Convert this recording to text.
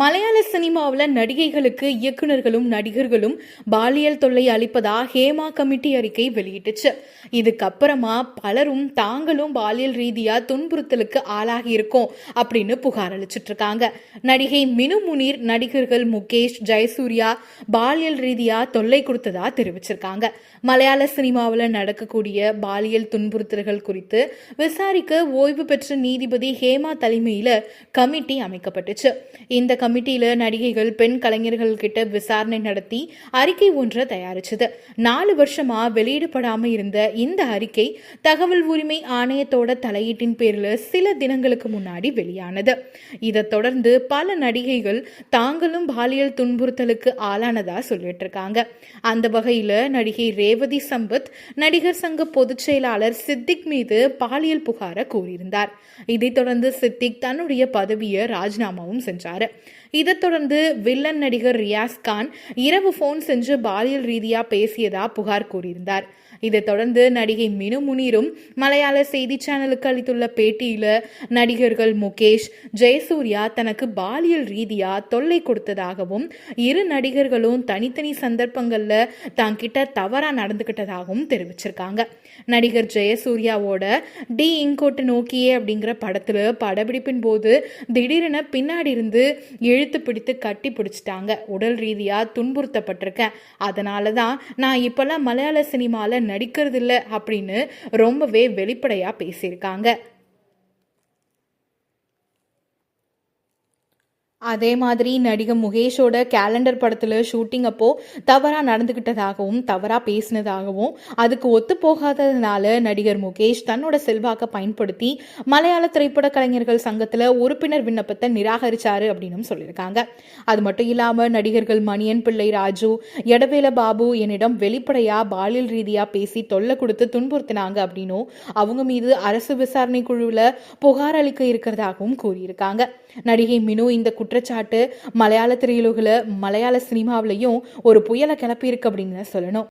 மலையாள சினிமாவில் நடிகைகளுக்கு இயக்குனர்களும் நடிகர்களும் பாலியல் தொல்லை அளிப்பதா ஹேமா கமிட்டி அறிக்கை வெளியிட்டுச்சு. இதுக்கப்புறமா பலரும் தாங்களும் பாலியல் ரீதியா துன்புறுத்தலுக்கு ஆளாகி இருக்கோம் அப்படின்னு புகார் அளிச்சிட்டு இருக்காங்க. நடிகை மினு முனீர் நடிகர்கள் முகேஷ் ஜெயசூர்யா பாலியல் ரீதியா தொல்லை கொடுத்ததா தெரிவிச்சிருக்காங்க. மலையாள சினிமாவில் நடக்கக்கூடிய பாலியல் துன்புறுத்தல்கள் குறித்து விசாரிக்க ஓய்வு பெற்ற நீதிபதி ஹேமா தலைமையில் கமிட்டி அமைக்கப்பட்டுச்சு. இந்த கமிட்டியில நடிகைகள் பெண் கலைஞர்கள் கிட்ட விசாரணை நடத்தி அறிக்கை ஒன்றை தயாரிச்சது. நாலு வருஷமா வெளியிடப்படாம இருந்த இந்த அறிக்கை தகவல் உரிமை ஆணையத்தோட தலையீட்டின் பேரில் சில தினங்களுக்கு முன்னாடி வெளியானது. இதை தொடர்ந்து பல நடிகைகள் தாங்களும் பாலியல் துன்புறுத்தலுக்கு ஆளானதா சொல்லிட்டு இருக்காங்க அந்த வகையில நடிகை ரேவதி சம்பத் நடிகர் சங்க பொதுச் செயலாளர் சித்திக் மீது பாலியல் புகாரை கூறியிருந்தார். இதைத் தொடர்ந்து சித்திக் தன்னுடைய பதவியை ராஜினாமாவும் செஞ்சாரு. இதைத் தொடர்ந்து வில்லன் நடிகர் ரியாஸ் கான் இரவு ஃபோன் செஞ்சு பாலியல் ரீதியா பேசியதா புகார் கூறியிருந்தார். இதைத் தொடர்ந்து நடிகை மினு முனீரும் மலையாள செய்தி சேனலுக்கு அளித்துள்ள பேட்டியில நடிகர்கள் முகேஷ் ஜெயசூர்யா தனக்கு பாலியல் ரீதியா தொல்லை கொடுத்ததாகவும் இரு நடிகர்களும் தனித்தனி சந்தர்ப்பங்கள்ல தாங்கிட்ட தவறா நடந்துகிட்டதாகவும் தெரிவிச்சிருக்காங்க. நடிகர் ஜெயசூர்யாவோட டி இங்கோட்டு நோக்கியே அப்படிங்கிற படத்துல படப்பிடிப்பின் போது திடீரென பின்னாடி இருந்து இழுத்து பிடித்து கட்டி பிடிச்சிட்டாங்க. உடல் ரீதியாக துன்புறுத்தப்பட்டிருக்கேன். அதனால தான் நான் இப்போல்லாம் மலையாள சினிமாவில் நடிக்கிறது இல்லை அப்படின்னு ரொம்பவே வெளிப்படையாக பேசியிருக்காங்க. அதே மாதிரி நடிகர் முகேஷோட கேலண்டர் படத்தில் ஷூட்டிங் அப்போ தவறாக நடந்துக்கிட்டதாகவும் தவறாக பேசினதாகவும் அதுக்கு ஒத்து போகாததுனால நடிகர் முகேஷ் தன்னோட செல்வாக்கை பயன்படுத்தி மலையாள திரைப்பட கலைஞர்கள் சங்கத்தில் உறுப்பினர் விண்ணப்பத்தை நிராகரிச்சாரு அப்படின்னு சொல்லியிருக்காங்க. அது மட்டும் இல்லாமல் நடிகர்கள் மணியன் பிள்ளை ராஜு எடவேல பாபு என்னிடம் வெளிப்படையாக பாலியல் ரீதியாக பேசி தொல்லை கொடுத்து துன்புறுத்தினாங்க அப்படின்னும் அவங்க மீது அரசு விசாரணை குழுவில் புகார் அளிக்க இருக்கிறதாகவும் கூறியிருக்காங்க. நடிகை மினு இந்த குற்றச்சாட்டு மலையாள திரையுலகில் மலையாள சினிமாவிலையும் ஒரு புயலை கிளப்பியிருக்கு அப்படின்னு சொல்லணும்.